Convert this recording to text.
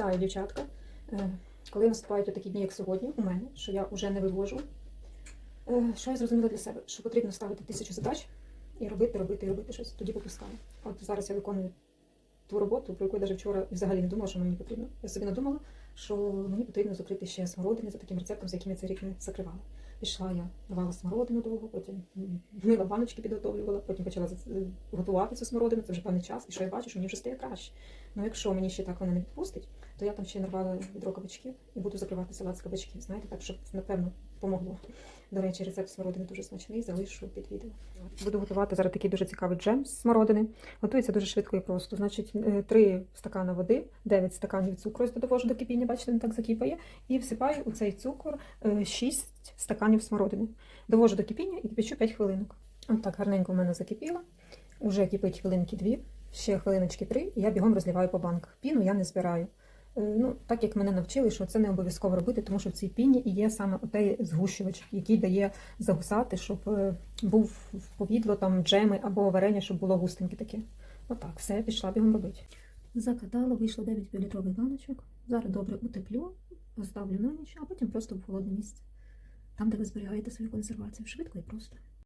Вітаю, дівчатка. Е, Коли наступають такі дні, як сьогодні, у мене, що я вже не вивожу, е, що я зрозуміла для себе, що потрібно ставити тисячу задач і робити, робити, робити щось, тоді попускаю. От зараз я виконую ту роботу, про яку я навіть вчора взагалі не думала, що мені потрібно. Я собі надумала, що мені потрібно закрити ще смородини за таким рецептом, за яким я цей рік не закривала. Пішла я давала смородину довго, потім мила баночки підготовлювала, потім почала готувати цю смородину, це вже певний час, і що я бачу, що мені вже стає краще. Ну якщо мені ще так вона не відпустить, то я там ще нарвала відро кабачків і буду закривати салат з кабачків. Знаєте, так щоб напевно помогло. До речі, рецепт смородини дуже смачний, залишу під відео. Буду готувати зараз такий дуже цікавий джем з смородини. Готується дуже швидко і просто. Значить, 3 стакани води, 9 стаканів цукру ось довожу до кипіння, бачите, він так закипає, і всипаю у цей цукор 6 стаканів смородини. Довожу до кипіння і кипячу 5 хвилинок. От так гарненько в мене закипіло. Уже кипить хвилинки 2, ще хвилиночки 3, і я бігом розливаю по банках. Піну я не збираю. Е, Ну, так як мене навчили, що це не обов'язково робити, тому що в цій піні є саме отей згущувач, який дає загусати, щоб е, був в повідло там джеми або варення, щоб було густеньке таке. Отак, все, пішла бігом робити. Закатала, вийшло 9 півлітрових баночок. Зараз добре утеплю, поставлю на ніч, а потім просто в холодне місце. Там, де ви зберігаєте свою консервацію, швидко і просто.